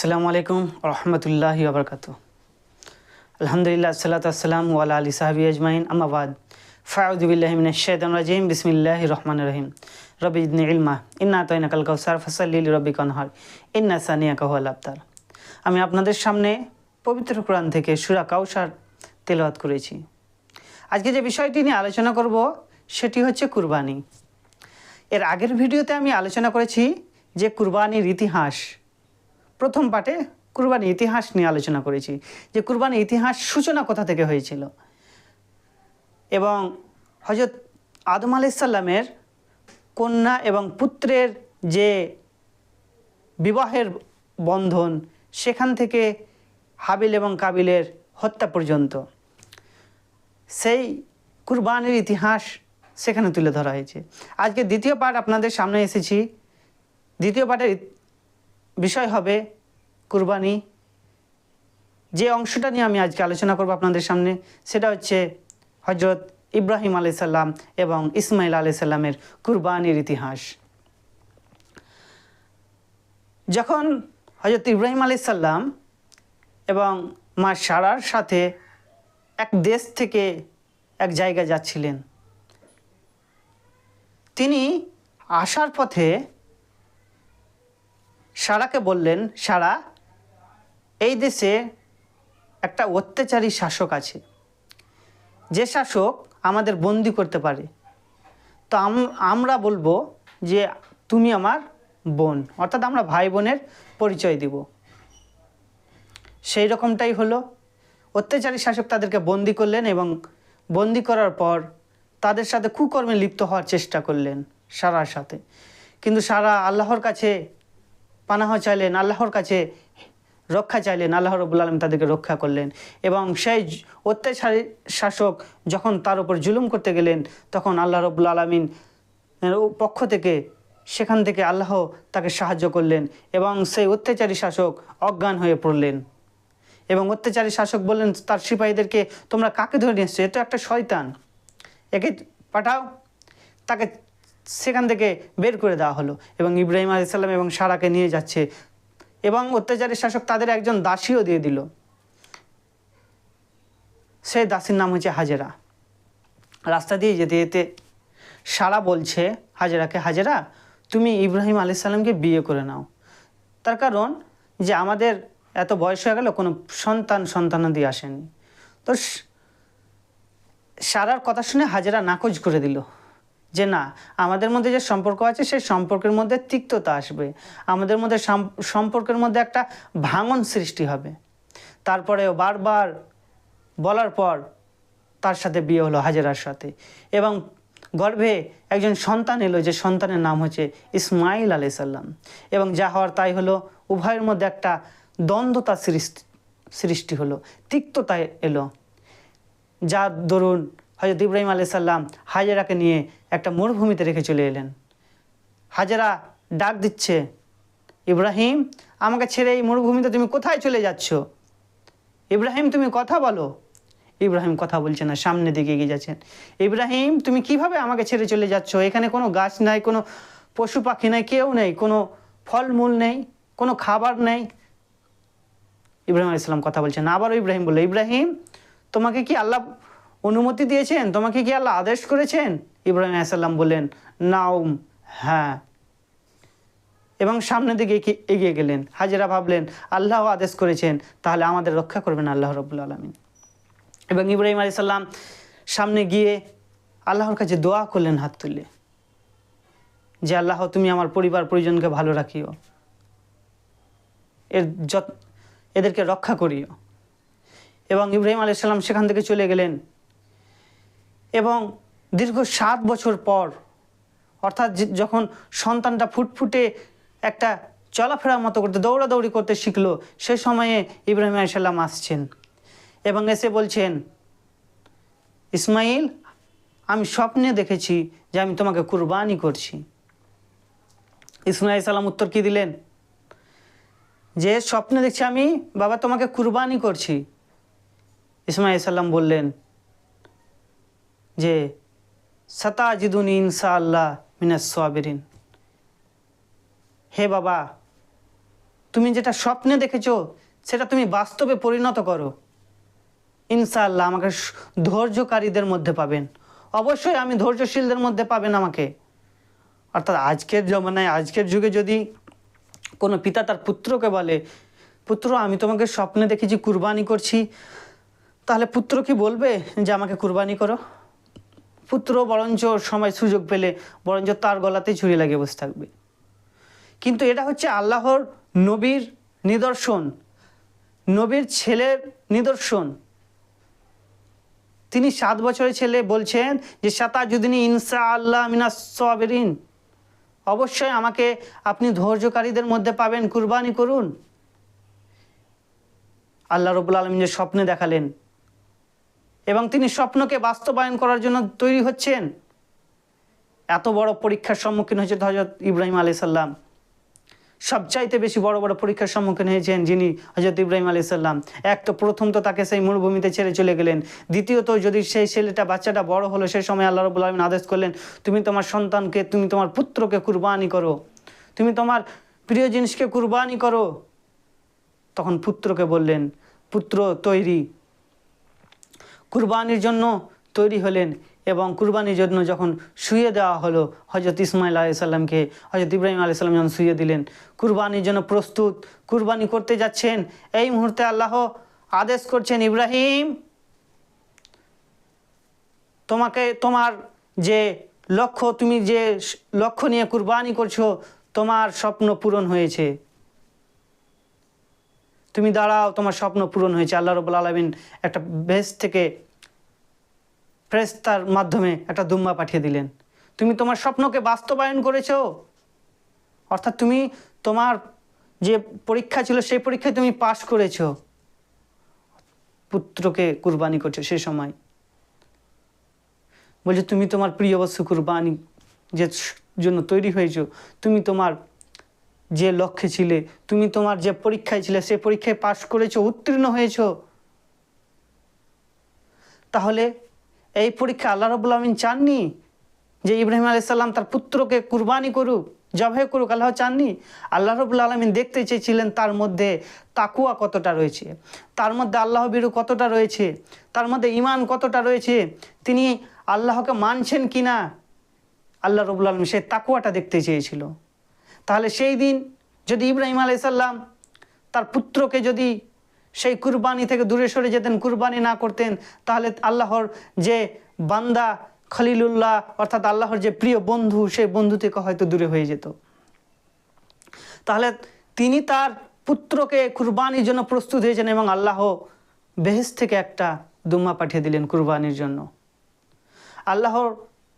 আসসালামু আলাইকুম রহমতুল্লাহ আবরকাত আলহামদুলিল্লাহ সাল্লাত আসসালাম ওয়ালা আলী সাহাবি আজমাইন আমাবাদ ফাউদ্দিবিল্লাহমিন শৈদান রাজিম বিসমিল্লাহ রহমান রহিম। রবি ইলমা, ইন্না তৈনা কাল কৌসার ফসলিল রবি কনহর ইন্না সানিয়া কাহুয়াল আবতার। আমি আপনাদের সামনে পবিত্র কোরআন থেকে সুরা কাউসার তেলাওয়াত করেছি। আজকে যে বিষয়টি নিয়ে আলোচনা করব, সেটি হচ্ছে কুরবানি। এর আগের ভিডিওতে আমি আলোচনা করেছি যে কুরবানির ইতিহাস প্রথম পাঠে কুরবানি ইতিহাস নিয়ে আলোচনা করেছি, যে কুরবানি ইতিহাস সূচনা কোথা থেকে হয়েছিল। এবং হজরত আদম আলাইসাল্লামের কন্যা এবং পুত্রের যে বিবাহের বন্ধন, সেখান থেকে হাবিল এবং কাবিলের হত্যা পর্যন্ত। সেই কুরবানির ইতিহাস সেখানে তুলে ধরা হয়েছে। আজকে দ্বিতীয় পাঠ আপনাদের সামনে এসেছি। দ্বিতীয় পাঠের বিষয় হবে কুরবানি। যে অংশটা নিয়ে আমি আজকে আলোচনা করব আপনাদের সামনে, সেটা হচ্ছে হজরত ইব্রাহিম আলাইসাল্লাম এবং ইসমাইল আলাইসাল্লামের কুরবানির ইতিহাস। যখন হজরত ইব্রাহিম আলাইসাল্লাম এবং মা সারার সাথে এক দেশ থেকে এক জায়গায় যাচ্ছিলেন, তিনি আসার পথে সারাকে বললেন, সারা, এই দেশে একটা অত্যাচারী শাসক আছে। যে শাসক আমাদের বন্দি করতে পারে। তো আমরা বলব যে তুমি আমার বোন, অর্থাৎ আমরা ভাই বোনের পরিচয় দিব। সেই রকমটাই হলো। অত্যাচারী শাসক তাদেরকে বন্দি করলেন এবং বন্দি করার পর তাদের সাথে কুকর্মে লিপ্ত হওয়ার চেষ্টা করলেন সারার সাথে। কিন্তু সারা আল্লাহর কাছে পানাহ চাইলেন, আল্লাহর কাছে রক্ষা চাইলেন, আল্লাহ রবুল আলম তাদেরকে রক্ষা করলেন। এবং সেই অত্যাচারী শাসক যখন তার উপর জুলুম করতে গেলেন, তখন আল্লাহ রবুল আলমিন পক্ষ থেকে সেখান থেকে আল্লাহ তাকে সাহায্য করলেন এবং সেই অত্যাচারী শাসক অজ্ঞান হয়ে পড়লেন। এবং অত্যাচারী শাসক বললেন, তার সিপাহীদেরকে তোমরা কাকে ধরে নিয়ে এসছো? এ তো একটা শয়তান। একে পাঠাও, তাকে সেখান থেকে বের করে দেওয়া হলো এবং ইব্রাহিম আলাইসাল্লাম এবং সারাকে নিয়ে যাচ্ছে এবং অত্যাচারী শাসক তাদের একজন দাসীও দিয়ে দিল। সেই দাসীর নাম হচ্ছে হাজেরা। রাস্তা দিয়ে যেতে যেতে সারা বলছে হাজেরাকে, হাজেরা, তুমি ইব্রাহিম আলাইসাল্লামকে বিয়ে করে নাও। তার কারণ যে আমাদের এত বয়স হয়ে গেল, কোনো সন্তান সন্তান সন্তানাদি আসেনি। তো সারার কথা শুনে হাজেরা নাকচ করে দিল। যে না, আমাদের মধ্যে যে সম্পর্ক আছে, সেই সম্পর্কের মধ্যে তিক্ততা আসবে। আমাদের মধ্যে সম্পর্কের মধ্যে একটা ভাঙন সৃষ্টি হবে। তারপরেও বারবার বলার পর তার সাথে বিয়ে হলো হাজেরার সাথে। এবং গর্ভে একজন সন্তান এলো, যে সন্তানের নাম হচ্ছে ইসমাইল আলাইসাল্লাম এবং যা হওয়ার তাই হলো, উভয়ের মধ্যে একটা দ্বন্দ্বতা সৃষ্টি সৃষ্টি হলো, তিক্ততা এলো। যার দরুন হজরত ইব্রাহিম আলাইসাল্লাম হাজেরাকে নিয়ে একটা মরুভূমিতে রেখে চলে এলেন। হাজেরা ডাক দিচ্ছে, ইব্রাহিম, আমাকে ছেড়ে এই মরুভূমিতে তুমি কোথায় চলে যাচ্ছ? ইব্রাহিম, তুমি কথা বলো। ইব্রাহিম কথা বলছে না, সামনের দিকে এগিয়ে যাচ্ছেন। ইব্রাহিম, তুমি কীভাবে আমাকে ছেড়ে চলে যাচ্ছ? এখানে কোনো গাছ নাই, কোনো পশু পাখি নাই, কেউ নেই, কোনো ফলমূল নেই, কোনো খাবার নেই। ইব্রাহিম আলাইসাল্লাম কথা বলছেন আবারও ইব্রাহিম বলল, ইব্রাহিম, তোমাকে কি আল্লাহ অনুমতি দিয়েছেন? তোমাকে কি আল্লাহ আদেশ করেছেন? ইব্রাহিম আলাইসাল্লাম বললেন নাও হ্যাঁ। এবং সামনের দিকে এগিয়ে গেলেন। হাজেরা ভাবলেন, আল্লাহ আদেশ করেছেন, তাহলে আমাদের রক্ষা করবেন আল্লাহ রবুল্লা আলমিন। এবং ইব্রাহিম আলী সাল্লাম সামনে গিয়ে আল্লাহর কাছে দোয়া করলেন হাত তুলে, যে, আল্লাহ, তুমি আমার পরিবার পরিজনকে ভালো রাখিও। এর যত এদেরকে রক্ষা করিও। এবং ইব্রাহিম আলী সাল্লাম সেখান থেকে চলে গেলেন। এবং দীর্ঘ সাত বছর পর, অর্থাৎ যখন সন্তানটা ফুটফুটে একটা চলাফেরার মতো করতে, দৌড়াদৌড়ি করতে শিখলো, সে সময়ে ইব্রাহিম আলাইসাল্লাম আসছেন এবং এসে বলছেন, ইসমাইল, আমি স্বপ্নে দেখেছি যে আমি তোমাকে কুরবানি করছি। ইসমাইল সাল্লাম উত্তর কি দিলেন? যে স্বপ্নে দেখছি আমি, বাবা তোমাকে কুরবানি করছি। ইসমাইল সাল্লাম বললেন যে সতাজিদুন ইনসা আল্লাহ মিনাস সাবিরিন। হে বাবা, তুমি যেটা স্বপ্নে দেখেছ, সেটা তুমি বাস্তবে পরিণত করো। ইনশাআল্লাহ আমাকে ধৈর্যকারীদের মধ্যে পাবেন। অবশ্যই আমি ধৈর্যশীলদের মধ্যে পাবেন আমাকে। অর্থাৎ আজকের জমানায়, আজকের যুগে যদি কোনো পিতা তার পুত্রকে বলে, পুত্র, আমি তোমাকে স্বপ্নে দেখেছি, কুরবানি করছি। তাহলে পুত্র কি বলবে যে, আমাকে কুরবানি করো? পুত্র, বরঞ্চ সময় সুযোগ পেলে, বরঞ্চ তার গলাতেই ছুরি লাগিয়ে বসে থাকবে। কিন্তু এটা হচ্ছে আল্লাহর নবীর নিদর্শন, নবীর ছেলের নিদর্শন। তিনি সাত বছরের ছেলে বলছেন যে সাতা সাতাজুদ্দিনী ইনসা আল্লাহ মিনাস সাবিরিন। অবশ্যই আমাকে আপনি ধৈর্যকারীদের মধ্যে পাবেন, কুরবানি করুন। আল্লাহ রবুল আলমিন যে স্বপ্নে দেখালেন এবং তিনি স্বপ্নকে বাস্তবায়ন করার জন্য তৈরি হচ্ছেন। এত বড় পরীক্ষার সম্মুখীন হয়েছে হজরত ইব্রাহিম আলি সাল্লাম সবচাইতে বেশি বড় বড় পরীক্ষার সম্মুখীন হয়েছেন যিনি হজরত ইব্রাহিম আলি সাল্লাম এক তো প্রথম তো তাকে সেই মরুভূমিতে ছেড়ে চলে গেলেন। দ্বিতীয়ত যদি সেই ছেলেটা, বাচ্চাটা বড় হলো সেই সময় আল্লাহ রবুল আলমিন আদেশ করলেন, তুমি তোমার সন্তানকে, তুমি তোমার পুত্রকে কুরবানি করো। তুমি তোমার প্রিয় জিনিসকে কুরবানি করো। তখন পুত্রকে বললেন, পুত্র তৈরি কুরবানির জন্য তৈরি হলেন এবং কুরবানির জন্য যখন শুয়ে দেওয়া হলো হজরত ইসমাইল আলাইসাল্লামকে হজরত ইব্রাহিম আলাইসাল্লাম যখন শুয়ে দিলেন, কুরবানির জন্য প্রস্তুত, কুরবানি করতে যাচ্ছেন, এই মুহূর্তে আল্লাহ আদেশ করছেন, ইব্রাহিম, তোমাকে, তোমার যে লক্ষ্য, তুমি যে লক্ষ্য নিয়ে কুরবানি করছ, তোমার স্বপ্ন পূরণ হয়েছে। তুমি দাঁড়াও, তোমার স্বপ্ন পূরণ হয়েছে। আল্লাহ রবুল আলমিন একটা বেশ থেকে ফ্রেস্তার মাধ্যমে একটা দুম্বা পাঠিয়ে দিলেন। তুমি তোমার স্বপ্নকে বাস্তবায়ন করেছ? অর্থাৎ তুমি তোমার যে পরীক্ষা ছিল, সেই পরীক্ষায় তুমি পাশ করেছ। পুত্রকে কুরবানি করছ সে সময়। বলছে, তুমি তোমার প্রিয় বস্তু কুরবানি যে জন্য তৈরি হয়েছো, তুমি তোমার যে লক্ষ্যে ছিলে, তুমি তোমার যে পরীক্ষায় ছিলে, সে পরীক্ষায় পাশ করেছ, উত্তীর্ণ হয়েছো। তাহলে এই পরীক্ষা আল্লাহ রবুল আলমিন চাননি? যে ইব্রাহিম আলাইসাল্লাম তার পুত্রকে কুরবানি করুক, জবাই করুক, আল্লাহ চাননি? আল্লাহ রবুল আলমিন দেখতে চেয়েছিলেন তার মধ্যে তাকুয়া কতটা রয়েছে, তার মধ্যে আল্লাহ বিরু কতটা রয়েছে, তার মধ্যে ইমান কতটা রয়েছে, তিনি আল্লাহকে মানছেন কি না আল্লাহ রবুল আলম সেই তাকুয়াটা দেখতে চেয়েছিল। তাহলে সেই দিন যদি ইব্রাহিম আলাইসাল্লাম তার পুত্রকে যদি সেই কুরবানি থেকে দূরে সরে যেতেন, কুরবানি না করতেন, তাহলে আল্লাহর যে বান্দা খলিলুল্লাহ, অর্থাৎ আল্লাহর যে প্রিয় বন্ধু, সেই বন্ধু থেকে হয়তো দূরে হয়ে যেত। তাহলে তিনি তার পুত্রকে কুরবানির জন্য প্রস্তুত হয়েছেন এবং আল্লাহ বেহেস থেকে একটা দুম্মা পাঠিয়ে দিলেন কুরবানির জন্য। আল্লাহর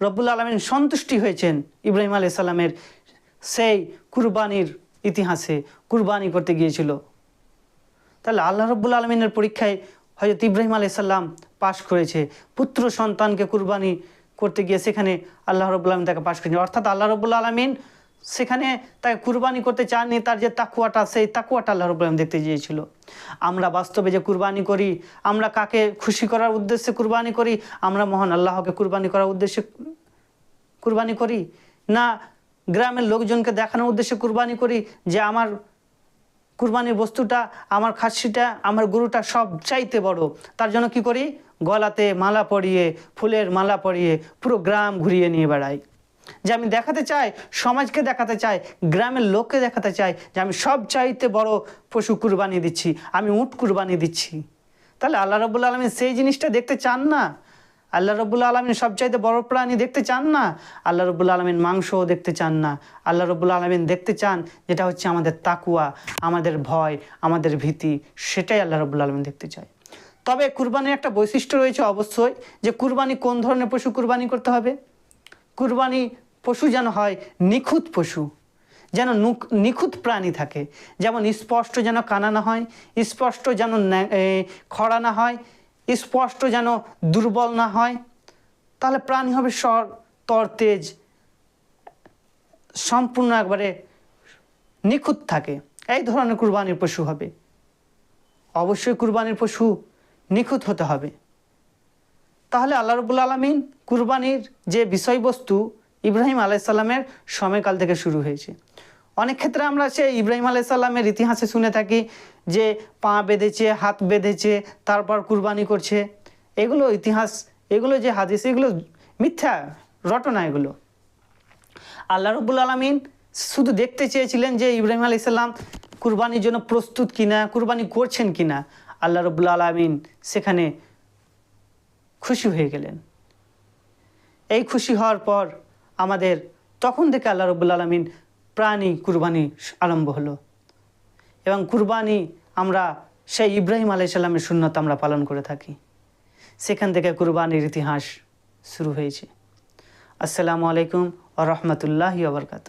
রব্বুল আলমিন সন্তুষ্টি হয়েছেন ইব্রাহিম আলি সাল্লামের সেই কুরবানির ইতিহাসে কুরবানি করতে গিয়েছিল। তাহলে আল্লাহ রব্বুল আলমিনের পরীক্ষায় হয়তো ইব্রাহিম আলি সাল্লাম পাশ করেছে। পুত্র সন্তানকে কুরবানি করতে গিয়ে সেখানে আল্লাহ রব্বুল আলমিন তাকে পাশ করেছে। অর্থাৎ আল্লাহ রব্বুল আলমিন সেখানে তাকে কুরবানি করতে চাননি, তার যে তাকুয়াটা সেই তাকুয়াটা আল্লাহ রব্বুল আলমিন দেখতে চেয়েছিল আমরা বাস্তবে যে কুরবানি করি, আমরা কাকে খুশি করার উদ্দেশ্যে কুরবানি করি, আমরা মহান আল্লাহকে কুরবানি করার উদ্দেশ্যে কুরবানি করি? না গ্রামের লোকজনকে দেখানোর উদ্দেশ্যে কুরবানি করি যে আমার কুরবানির বস্তুটা, আমার খাসিটা, আমার গরুটা সব চাইতে বড়। তার জন্য কি করি? গলাতে মালা পরিয়ে, ফুলের মালা পরিয়ে পুরো গ্রাম ঘুরিয়ে নিয়ে বেড়াই। যে আমি দেখাতে চাই, সমাজকে দেখাতে চাই, গ্রামের লোককে দেখাতে চাই যে আমি সব চাইতে বড় পশু কুরবানি দিচ্ছি, আমি উট কুরবানি দিচ্ছি। তাহলে আল্লাহ রবুল আলমী সেই জিনিসটা দেখতে চান না? আল্লাহ রব্বুল আলমিন সবচাইতে বড় প্রাণী দেখতে চান না? আল্লাহ রব্বুল আলমিন মাংসও দেখতে চান না। আল্লাহ রব্বুল আলমিন দেখতে চান যেটা হচ্ছে আমাদের তাকুয়া, আমাদের ভয়, আমাদের ভীতি, সেটাই আল্লাহ রব্বুল আলমিন দেখতে চায়। তবে কুরবানির একটা বৈশিষ্ট্য রয়েছে অবশ্যই যে কুরবানি কোন ধরনের পশু কুরবানি করতে হবে? কুরবানি পশু যেন হয় নিখুঁত পশু, যেন নিখুঁত প্রাণী থাকে। যেমন স্পষ্ট যেন কানা না হয়, স্পষ্ট যেন খরা না হয় স্পষ্ট যেন দুর্বল না হয়, তাহলে প্রাণী হবে স্বর তরতেজ সম্পূর্ণ একবারে নিখুঁত থাকে। এই ধরনের কুরবানির পশু হবে। অবশ্যই কুরবানির পশু নিখুঁত হতে হবে। তাহলে আল্লাহ রবুল আলমিন কুরবানির যে বিষয়বস্তু ইব্রাহিম আলাইসাল্লামের সময়কাল থেকে শুরু হয়েছে। অনেক ক্ষেত্রে আমরা সেই ইব্রাহিম আলাইসাল্লামের ইতিহাসে শুনে থাকি যে পা বেঁধেছে, হাত বেঁধেছে, তারপর কুরবানি করছে। এগুলো ইতিহাস, এগুলো যে হাদিস, এগুলো মিথ্যা, রটনা এগুলো। আল্লাহ রব্বুল আলমিন শুধু দেখতে চেয়েছিলেন যে ইব্রাহিম আলি সাল্লাম কুরবানির জন্য প্রস্তুত কিনা, কুরবানি করছেন কিনা। আল্লাহ রব্বুল আলমিন সেখানে খুশি হয়ে গেলেন। এই খুশি হওয়ার পর আমাদের তখন থেকে আল্লাহ রব্বুল আলমিন প্রাণী কুরবানি আরম্ভ হলো। এবং কুরবানি আমরা সেই ইব্রাহিম আলাই শূন্যত আমরা পালন করে থাকি। সেখান থেকে কুরবানির ইতিহাস শুরু হয়েছে। আসসালামু আলাইকুম আ রহমতুল্লাহি আবরকাত